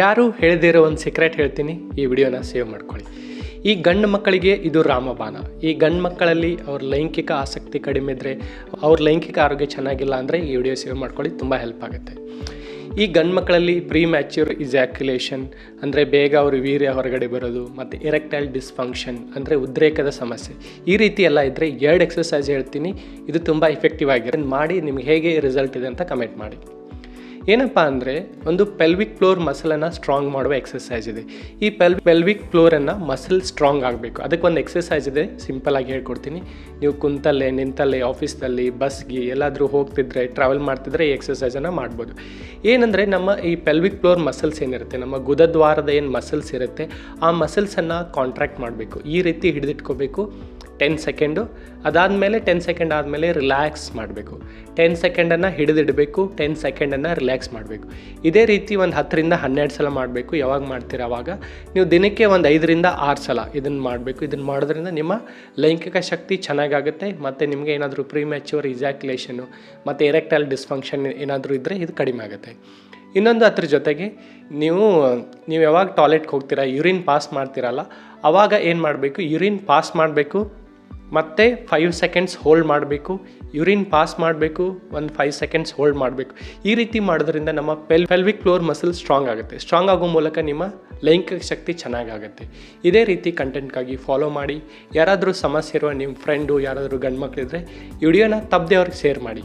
ಯಾರು ಹೇಳದಿರೋ ಒಂದು ಸೀಕ್ರೆಟ್ ಹೇಳ್ತೀನಿ, ಈ ವಿಡಿಯೋನ ಸೇವ್ ಮಾಡ್ಕೊಳ್ಳಿ. ಈ ಗಂಡು ಮಕ್ಕಳಿಗೆ ಇದು ರಾಮಬಾಣ. ಈ ಗಂಡು ಮಕ್ಕಳಲ್ಲಿ ಅವ್ರ ಲೈಂಗಿಕ ಆಸಕ್ತಿ ಕಡಿಮೆ ಇದ್ದರೆ ಅವ್ರ ಲೈಂಗಿಕ ಆರೋಗ್ಯ ಚೆನ್ನಾಗಿಲ್ಲ ಅಂದರೆ ಈ ವಿಡಿಯೋ ಸೇವ್ ಮಾಡ್ಕೊಳ್ಳಿ, ತುಂಬ ಹೆಲ್ಪ್ ಆಗುತ್ತೆ. ಈ ಗಂಡು ಮಕ್ಕಳಲ್ಲಿ ಪ್ರೀ ಮ್ಯಾಚ್ಯೂರ್ ಇಜಾಕ್ಯುಲೇಷನ್ ಅಂದರೆ ಬೇಗ ಅವರು ವೀರ್ಯ ಹೊರಗಡೆ ಬರೋದು, ಮತ್ತು ಎರೆಕ್ಟೈಲ್ ಡಿಸ್ಫಂಕ್ಷನ್ ಅಂದರೆ ಉದ್ರೇಕದ ಸಮಸ್ಯೆ, ಈ ರೀತಿ ಎಲ್ಲ ಇದ್ದರೆ ಎರಡು ಎಕ್ಸಸೈಸ್ ಹೇಳ್ತೀನಿ. ಇದು ತುಂಬ ಇಫೆಕ್ಟಿವ್ ಆಗಿದೆ. ಮಾಡಿ ನಿಮ್ಗೆ ಹೇಗೆ ರಿಸಲ್ಟ್ ಇದೆ ಅಂತ ಕಮೆಂಟ್ ಮಾಡಿ. ಏನಪ್ಪ ಅಂದರೆ ಒಂದು ಪೆಲ್ವಿಕ್ ಫ್ಲೋರ್ ಮಸಲನ್ನು ಸ್ಟ್ರಾಂಗ್ ಮಾಡುವ ಎಕ್ಸಸೈಸ್ ಇದೆ. ಈ ಪೆಲ್ ಪೆಲ್ವಿಕ್ ಫ್ಲೋರನ್ನು ಮಸಲ್ ಸ್ಟ್ರಾಂಗ್ ಆಗಬೇಕು. ಅದಕ್ಕೆ ಒಂದು ಎಕ್ಸಸೈಸ್ ಇದೆ ಸಿಂಪಲ್ ಆಗಿ ಹೇಳ್ಕೊಡ್ತೀನಿ. ನೀವು ಕುಂತಲ್ಲೇ, ನಿಂತಲ್ಲೇ ಆಫೀಸ್ದಲ್ಲಿ ಬಸ್ಗೆ ಎಲ್ಲಾದರೂ ಹೋಗ್ತಿದ್ರೆ ಟ್ರಾವೆಲ್ ಮಾಡ್ತಿದ್ರೆ ಈ ಎಕ್ಸಸೈಸನ್ನು ಮಾಡ್ಬೋದು. ಏನಂದರೆ ನಮ್ಮ ಈ ಪೆಲ್ವಿಕ್ ಫ್ಲೋರ್ ಮಸಲ್ಸ್ ಏನಿರುತ್ತೆ, ನಮ್ಮ ಗುದದ್ವಾರದ ಏನು ಮಸಲ್ಸ್ ಇರುತ್ತೆ, ಆ ಮಸಲ್ಸನ್ನು ಕಾಂಟ್ರಾಕ್ಟ್ ಮಾಡಬೇಕು. ಈ ರೀತಿ ಹಿಡಿದಿಟ್ಕೋಬೇಕು. ಟೆನ್ ಸೆಕೆಂಡು ಅದಾದಮೇಲೆ ಟೆನ್ ಸೆಕೆಂಡ್ ಆದಮೇಲೆ ರಿಲ್ಯಾಕ್ಸ್ ಮಾಡಬೇಕು. ಟೆನ್ ಸೆಕೆಂಡನ್ನು ಹಿಡಿದಿಡಬೇಕು ಟೆನ್ ಸೆಕೆಂಡನ್ನು ರಿಲ್ಯಾಕ್ಸ್ ಮಾಡಬೇಕು. ಇದೇ ರೀತಿ ಒಂದು ಹತ್ತರಿಂದ ಹನ್ನೆರಡು ಸಲ ಮಾಡಬೇಕು, ಯಾವಾಗ ಮಾಡ್ತೀರ ಅವಾಗ? ನೀವು ದಿನಕ್ಕೆ ಒಂದು ಐದರಿಂದ ಆರು ಸಲ ಇದನ್ನು ಮಾಡಬೇಕು. ಇದನ್ನು ಮಾಡೋದ್ರಿಂದ ನಿಮ್ಮ ಲೈಂಗಿಕ ಶಕ್ತಿ ಚೆನ್ನಾಗಾಗುತ್ತೆ, ಮತ್ತು ನಿಮಗೆ ಏನಾದರೂ ಪ್ರೀಮ್ಯಾಚ್ಯೂರ್ ಇಜಾಕ್ಯುಲೇಷನು ಮತ್ತು ಎರೆಕ್ಟೈಲ್ ಡಿಸ್ಫಂಕ್ಷನ್ ಏನಾದರೂ ಇದ್ದರೆ ಇದು ಕಡಿಮೆ ಆಗುತ್ತೆ. ಇನ್ನೊಂದು ಅದ್ರ ಜೊತೆಗೆ ನೀವು ನೀವು ಯಾವಾಗ ಟಾಯ್ಲೆಟ್ಗೆ ಹೋಗ್ತೀರಾ ಯೂರಿನ್ ಪಾಸ್ ಮಾಡ್ತೀರಲ್ಲ ಆವಾಗ ಏನು ಮಾಡಬೇಕು ಯೂರಿನ್ ಪಾಸ್ ಮಾಡಬೇಕು ಮತ್ತು ಫೈವ್ ಸೆಕೆಂಡ್ಸ್ ಹೋಲ್ಡ್ ಮಾಡಬೇಕು ಯೂರಿನ್ ಪಾಸ್ ಮಾಡಬೇಕು, ಒಂದು ಫೈವ್ ಸೆಕೆಂಡ್ಸ್ ಹೋಲ್ಡ್ ಮಾಡಬೇಕು. ಈ ರೀತಿ ಮಾಡೋದ್ರಿಂದ ನಮ್ಮ pel pelvic floor muscle strong ಆಗುತ್ತೆ. ಸ್ಟ್ರಾಂಗ್ ಆಗೋ ಮೂಲಕ ನಿಮ್ಮ ಲೈಂಗಿಕ ಶಕ್ತಿ ಚೆನ್ನಾಗಾಗುತ್ತೆ. ಇದೇ ರೀತಿ ಕಂಟೆಂಟ್ಗಾಗಿ ಫಾಲೋ ಮಾಡಿ. ಯಾರಾದರೂ ಸಮಸ್ಯೆ ಇರುವ ನಿಮ್ಮ ಫ್ರೆಂಡು ಯಾರಾದರೂ ಗಂಡು ಮಕ್ಕಳಿದ್ರೆ ವಿಡಿಯೋನ ತಪ್ಪದೆ ಅವ್ರಿಗೆ ಶೇರ್ ಮಾಡಿ.